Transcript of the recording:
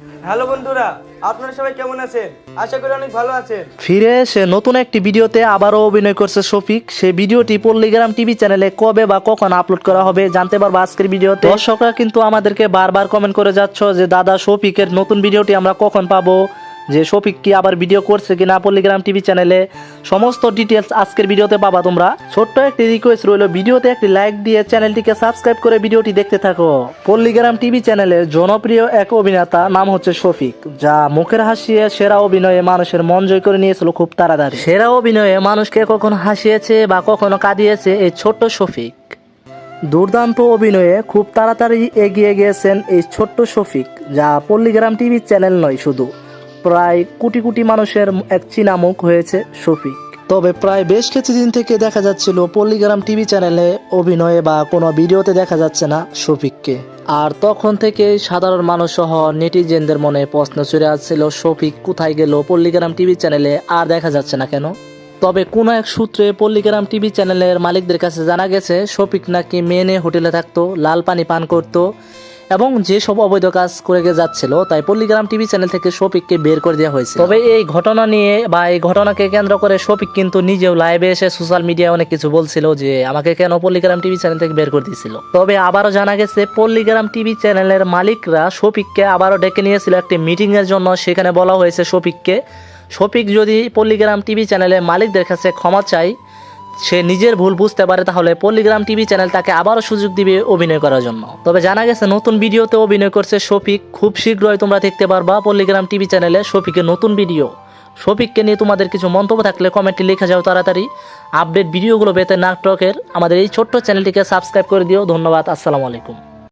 Hello বন্ধুরা, আপনারা সবাই কেমন আছেন? আশা করি অনেক ভালো আছেন। ফিরে এসে নতুন একটি ভিডিওতে আবারও অভিনয় করছে শফিক। সেই ভিডিওটি পল্লিগ্রাম টিভি চ্যানেলে কবে বা কখন আপলোড করা হবে জানতে পারব আজকের ভিডিওতে। দর্শকরা কিন্তু আমাদেরকে বারবার কমেন্ট করে যাচ্ছ যে, দাদা শফিকের নতুন ভিডিওটি আমরা কখন পাবো? যে শফিক কি আবার ভিডিও করছে কিনা পল্লিগ্রাম টিভি চ্যানেলে সমস্ত ডিটেলস আজকের ভিডিওতে পাবা তোমরা। ছোট্ট একটি রিকোয়েস্ট রইল ভিডিওতে একটি লাইক দিয়ে চ্যানেলটিকে সাবস্ক্রাইব করে ভিডিওটি দেখতে থাকো। পল্লিগ্রাম টিভি চ্যানেলের জনপ্রিয় এক অভিনেতা, নাম হচ্ছে শফিক, যা মুখের হাসিয়ে সেরা অভিনয়ে মানুষের মন জয় করে নিয়েছিল খুব তাড়াতাড়ি। সেরা অভিনয়ে মানুষকে কখনো হাসিয়েছে বা কখনো কাঁদিয়েছে এই ছোট্ট শফিক? দুর্দান্ত অভিনয়ে খুব তাড়াতাড়ি এগিয়ে গিয়েছেন এই ছোট্ট শফিক, যা পল্লিগ্রাম টিভি চ্যানেল নয় শুধু। প্রায় কোটি কোটি মানুষের এক চীনা মুখ হয়েছে শফিক। তবে প্রায় বেশ কিছুদিন থেকে দেখা যাচ্ছিল পল্লিগ্রাম টিভি চ্যানেলে অভিনয়ে বা কোনো ভিডিওতে দেখা যাচ্ছে না শফিককে। আর তখন থেকে সাধারণ মানুষ সহ নেটিজেনদের মনে প্রশ্ন চলে আসছিল, শফিক কোথায় গেল? পল্লিগ্রাম টিভি চ্যানেলে আর দেখা যাচ্ছে না কেন? তবে কোনো এক সূত্রে পল্লিগ্রাম টিভি চ্যানেলের মালিকদের কাছে জানা গেছে, শফিক নাকি মেনে হোটেলে থাকতো, লাল পানি পান করতো এবং যে সব অবৈধ কাজ করে যাচ্ছিল, তাই পল্লিগ্রাম টিভি চ্যানেল থেকে শফিককে বের করে দেওয়া হয়েছে তবে এই ঘটনা নিয়ে বা এই ঘটনাকে কেন্দ্র করে শফিক কিন্তু নিজেও লাইভে এসে সোশ্যাল মিডিয়ায় অনেক কিছু বলছিল যে, আমাকে কেন পল্লিগ্রাম টিভি চ্যানেল থেকে বের করে দিয়েছিল? তবে আবারও জানা গেছে, পল্লিগ্রাম টিভি চ্যানেলের মালিকরা শফিককে আবারও ডেকে নিয়েছিল একটি মিটিং এর জন্য। সেখানে বলা হয়েছে শফিককে, শফিক যদি পল্লিগ্রাম টিভি চ্যানেলের মালিকদের কাছে ক্ষমা চাই সে নিজের ভুল বুঝতে পারে, তাহলে পল্লিগ্রাম টিভি চ্যানেল তাকে আবারও সুযোগ দিবে অভিনয় করার জন্য। তবে জানা গেছে, নতুন ভিডিওতে অভিনয় করছে শফিক। খুব শীঘ্রই তোমরা দেখতে পারবা পল্লিগ্রাম টিভি চ্যানেলে শফিকের নতুন ভিডিও। শফিককে নিয়ে তোমাদের কিছু মন্তব্য থাকলে কমেন্টে লিখে যাও তাড়াতাড়ি। আপডেট ভিডিওগুলো পেতে নাটকের আমাদের এই ছোট্ট চ্যানেলটিকে সাবস্ক্রাইব করে দিও। ধন্যবাদ, আসসালামু আলাইকুম।